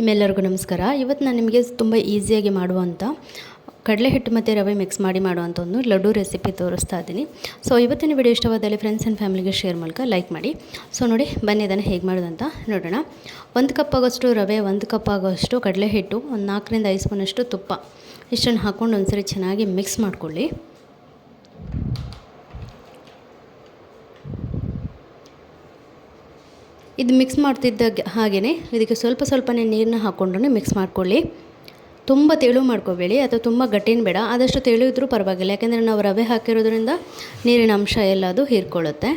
ನಿಮ್ಮೆಲ್ಲರಿಗೂ ನಮಸ್ಕಾರ. ಇವತ್ತು ನಾನು ನಿಮಗೆ ತುಂಬ ಈಸಿಯಾಗಿ ಮಾಡುವಂಥ ಕಡಲೆ ಹಿಟ್ಟು ಮತ್ತು ರವೆ ಮಿಕ್ಸ್ ಮಾಡಿ ಮಾಡುವಂಥ ಒಂದು ಲಡ್ಡು ರೆಸಿಪಿ ತೋರಿಸ್ತಾ ಇದ್ದೀನಿ. ಸೊ ಇವತ್ತಿನ ವಿಡಿಯೋ ಇಷ್ಟವಾದಲ್ಲಿ ಫ್ರೆಂಡ್ಸ್ ಆ್ಯಂಡ್ ಫ್ಯಾಮಿಲಿಗೆ ಶೇರ್ ಮೂಲಕ ಲೈಕ್ ಮಾಡಿ. ಸೊ ನೋಡಿ, ಬನ್ನಿ ಇದನ್ನು ಹೇಗೆ ಮಾಡೋದಂತ ನೋಡೋಣ. ಒಂದು ಕಪ್ ಆಗೋಷ್ಟು ರವೆ, ಒಂದು ಕಪ್ ಆಗೋಷ್ಟು ಕಡಲೆ ಹಿಟ್ಟು ಒಂದು ನಾಲ್ಕರಿಂದ ಐದು ಸ್ಪೂನಷ್ಟು ತುಪ್ಪ. ಇಷ್ಟನ್ನು ಹಾಕ್ಕೊಂಡು ಒಂದ್ಸರಿ ಚೆನ್ನಾಗಿ ಮಿಕ್ಸ್ ಮಾಡ್ಕೊಳ್ಳಿ. ಇದು ಮಿಕ್ಸ್ ಮಾಡ್ತಿದ್ದ ಹಾಗೆಯೇ ಇದಕ್ಕೆ ಸ್ವಲ್ಪ ಸ್ವಲ್ಪನೇ ನೀರನ್ನ ಹಾಕ್ಕೊಂಡು ಮಿಕ್ಸ್ ಮಾಡ್ಕೊಳ್ಳಿ. ತುಂಬ ತೆಳು ಮಾಡ್ಕೋಬೇಡಿ, ಅಥವಾ ತುಂಬ ಗಟ್ಟಿನ ಬೇಡ. ಆದಷ್ಟು ತೆಳು ಇದ್ದರೂ ಪರವಾಗಿಲ್ಲ, ಯಾಕೆಂದರೆ ನಾವು ರವೆ ಹಾಕಿರೋದ್ರಿಂದ ನೀರಿನ ಅಂಶ ಎಲ್ಲದು ಹೀರ್ಕೊಳ್ಳುತ್ತೆ.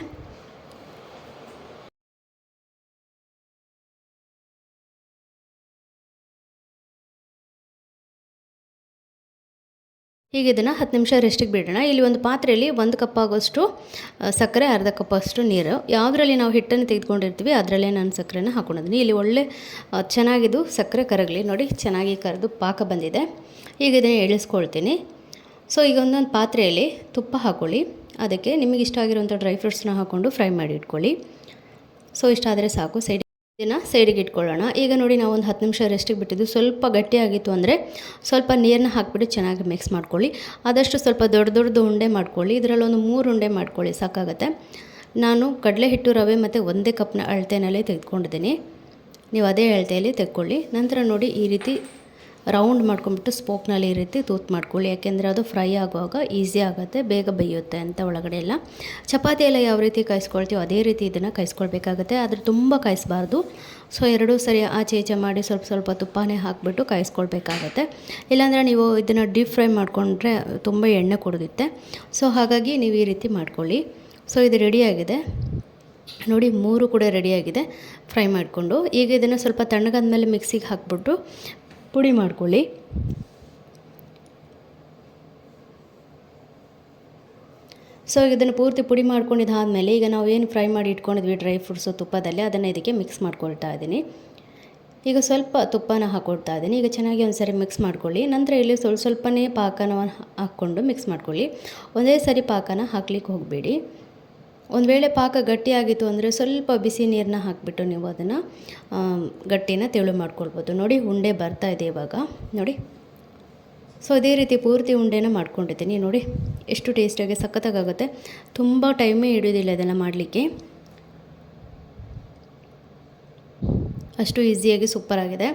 ಈಗ ಇದನ್ನು ಹತ್ತು ನಿಮಿಷ ರೆಸ್ಟಿಗೆ ಬಿಡೋಣ. ಇಲ್ಲಿ ಒಂದು ಪಾತ್ರೆಯಲ್ಲಿ ಒಂದು ಕಪ್ ಆಗೋಷ್ಟು ಸಕ್ಕರೆ, ಅರ್ಧ ಕಪ್ ಅಷ್ಟು ನೀರು. ಯಾವುದರಲ್ಲಿ ನಾವು ಹಿಟ್ಟನ್ನು ತೆಗೆದುಕೊಂಡಿರ್ತೀವಿ, ಅದರಲ್ಲೇ ನಾನು ಸಕ್ಕರೆನ ಹಾಕೊಂಡಿದ್ದೀನಿ. ಇಲ್ಲಿ ಒಳ್ಳೆ ಚೆನ್ನಾಗಿದ್ದು ಸಕ್ಕರೆ ಕರಗಲಿ. ನೋಡಿ, ಚೆನ್ನಾಗಿ ಕರೆದು ಪಾಕ ಬಂದಿದೆ. ಈಗ ಇದನ್ನು ಎಳಿಸ್ಕೊಳ್ತೀನಿ. ಸೊ ಈಗ ಒಂದೊಂದು ಪಾತ್ರೆಯಲ್ಲಿ ತುಪ್ಪ ಹಾಕ್ಕೊಳ್ಳಿ ಅದಕ್ಕೆ ನಿಮಗೆ ಇಷ್ಟ ಆಗಿರುವಂಥ ಡ್ರೈ ಫ್ರೂಟ್ಸ್ನ ಹಾಕ್ಕೊಂಡು ಫ್ರೈ ಮಾಡಿ ಇಟ್ಕೊಳ್ಳಿ. ಸೊ ಇಷ್ಟ ಆದರೆ ಸಾಕು ಸೈಡ್ ಇದನ್ನು ಸೈಡಿಗೆ ಇಟ್ಕೊಳ್ಳೋಣ. ಈಗ ನೋಡಿ ನಾವು ಒಂದು ಹತ್ತು ನಿಮಿಷ ರೆಸ್ಟಿಗೆ ಬಿಟ್ಟಿದ್ದು. ಸ್ವಲ್ಪ ಗಟ್ಟಿಯಾಗಿತ್ತು ಅಂದರೆ ಸ್ವಲ್ಪ ನೀರನ್ನ ಹಾಕ್ಬಿಟ್ಟು ಚೆನ್ನಾಗಿ ಮಿಕ್ಸ್ ಮಾಡ್ಕೊಳ್ಳಿ. ಆದಷ್ಟು ಸ್ವಲ್ಪ ದೊಡ್ಡ ದೊಡ್ಡದು ಉಂಡೆ ಮಾಡ್ಕೊಳ್ಳಿ. ಇದರಲ್ಲಿ ಒಂದು ಮೂರು ಉಂಡೆ ಮಾಡ್ಕೊಳ್ಳಿ, ಸಾಕಾಗುತ್ತೆ. ನಾನು ಕಡಲೆ ಹಿಟ್ಟು ರವೆ ಮತ್ತು ಒಂದೇ ಕಪ್ನ ಅಳತೆನಲ್ಲೇ ತೆಗೆದುಕೊಂಡಿದ್ದೀನಿ. ನೀವು ಅದೇ ಅಳತೆಯಲ್ಲಿ ತೆಕ್ಕೊಳ್ಳಿ. ನಂತರ ನೋಡಿ ಈ ರೀತಿ ರೌಂಡ್ ಮಾಡ್ಕೊಂಬಿಟ್ಟು ಸ್ಪೋಕ್ನಲ್ಲಿ ಈ ರೀತಿ ತೂತು ಮಾಡ್ಕೊಳ್ಳಿ. ಯಾಕೆಂದರೆ ಅದು ಫ್ರೈ ಆಗುವಾಗ ಈಸಿ ಆಗುತ್ತೆ, ಬೇಗ ಬೇಯುತ್ತೆ ಅಂತ ಒಳಗಡೆ ಎಲ್ಲ. ಚಪಾತಿ ಎಲ್ಲ ಯಾವ ರೀತಿ ಕಾಯಿಸ್ಕೊಳ್ತೀವೋ ಅದೇ ರೀತಿ ಇದನ್ನು ಕಾಯಿಸ್ಕೊಳ್ಬೇಕಾಗುತ್ತೆ. ಆದರೆ ತುಂಬ ಕಾಯಿಸಬಾರ್ದು. ಸೊ ಎರಡೂ ಸರಿ ಆಚೆ ಈಚೆ ಮಾಡಿ ಸ್ವಲ್ಪ ಸ್ವಲ್ಪ ತುಪ್ಪನೇ ಹಾಕಿಬಿಟ್ಟು ಕಾಯಿಸ್ಕೊಳ್ಬೇಕಾಗತ್ತೆ. ಇಲ್ಲಾಂದರೆ ನೀವು ಇದನ್ನು ಡೀಪ್ ಫ್ರೈ ಮಾಡಿಕೊಂಡ್ರೆ ತುಂಬ ಎಣ್ಣೆ ಕುಡಿದಿತ್ತೆ. ಸೊ ಹಾಗಾಗಿ ನೀವು ಈ ರೀತಿ ಮಾಡ್ಕೊಳ್ಳಿ. ಸೊ ಇದು ರೆಡಿಯಾಗಿದೆ ನೋಡಿ, ಮೂರು ಕೂಡ ರೆಡಿಯಾಗಿದೆ ಫ್ರೈ ಮಾಡಿಕೊಂಡು. ಈಗ ಇದನ್ನು ಸ್ವಲ್ಪ ತಣ್ಣಗಾದ ಮೇಲೆ ಮಿಕ್ಸಿಗೆ ಹಾಕ್ಬಿಟ್ಟು ಪುಡಿ ಮಾಡ್ಕೊಳ್ಳಿ. ಸೊ ಇದನ್ನು ಪೂರ್ತಿ ಪುಡಿ ಮಾಡ್ಕೊಂಡಿದ್ದಾದಮೇಲೆ ಈಗ ನಾವು ಏನು ಫ್ರೈ ಮಾಡಿ ಇಟ್ಕೊಂಡಿದ್ವಿ ಡ್ರೈ ಫ್ರೂಟ್ಸು ತುಪ್ಪದಲ್ಲಿ, ಅದನ್ನು ಇದಕ್ಕೆ ಮಿಕ್ಸ್ ಮಾಡ್ಕೊಳ್ತಾ ಇದ್ದೀನಿ. ಈಗ ಸ್ವಲ್ಪ ತುಪ್ಪನ ಹಾಕ್ಕೊಳ್ತಾ ಇದ್ದೀನಿ. ಈಗ ಚೆನ್ನಾಗಿ ಒಂದು ಸರಿ ಮಿಕ್ಸ್ ಮಾಡ್ಕೊಳ್ಳಿ. ನಂತರ ಇಲ್ಲಿ ಸ್ವಲ್ಪ ಸ್ವಲ್ಪನೇ ಪಾಕನ ಹಾಕ್ಕೊಂಡು ಮಿಕ್ಸ್ ಮಾಡ್ಕೊಳ್ಳಿ. ಒಂದೇ ಸರಿ ಪಾಕನ ಹಾಕ್ಲಿಕ್ಕೆ ಹೋಗಬೇಡಿ. ಒಂದು ವೇಳೆ ಪಾಕ ಗಟ್ಟಿಯಾಗಿತ್ತು ಅಂದರೆ ಸ್ವಲ್ಪ ಬಿಸಿ ನೀರನ್ನ ಹಾಕಿಬಿಟ್ಟು ನೀವು ಅದನ್ನು ಗಟ್ಟಿನ ತೆಳು ಮಾಡ್ಕೊಳ್ಬೋದು. ನೋಡಿ, ಉಂಡೆ ಬರ್ತಾ ಇದೆ ಇವಾಗ. ನೋಡಿ. ಸೊ ಅದೇ ರೀತಿ ಪೂರ್ತಿ ಉಂಡೆನ ಮಾಡ್ಕೊಂಡಿದ್ದೀನಿ. ನೋಡಿ, ಎಷ್ಟು ಟೇಸ್ಟಾಗಿ ಸಖತ್ತಾಗುತ್ತೆ ತುಂಬ ಟೈಮೇ ಹಿಡಿಯೋದಿಲ್ಲ ಅದನ್ನು ಮಾಡಲಿಕ್ಕೆ. ಅಷ್ಟು ಈಸಿಯಾಗಿ ಸೂಪರಾಗಿದೆ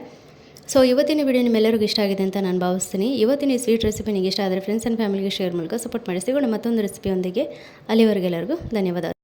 ಸೊ ಇವತ್ತಿನ ವಿಡಿಯೋ ನಿಮ್ಮೆಲ್ಲರಿಗೂ ಇಷ್ಟ ಆಗಿದೆ ಅಂತ ನಾನು ಭಾವಿಸ್ತೀನಿ. ಇವತ್ತಿನ ಈ ಸ್ವೀಟ್ ರೆಸಿಪಿ ನಿಮಗೆ ಇಷ್ಟ ಆದರೆ ಫ್ರೆಂಡ್ಸ್ ಆ್ಯಂಡ್ ಫ್ಯಾಮಿಲಿಗೆ ಶೇರ್ ಮೂಲಕ ಸಪೋರ್ಟ್ ಮಾಡಿ. ಸಿಗೋಣ ಮತ್ತೊಂದು ರೆಸಿಪಿಯೊಂದಿಗೆ ಅಲ್ಲಿವರೆಗೆಲ್ಲರಿಗೂ ಧನ್ಯವಾದ.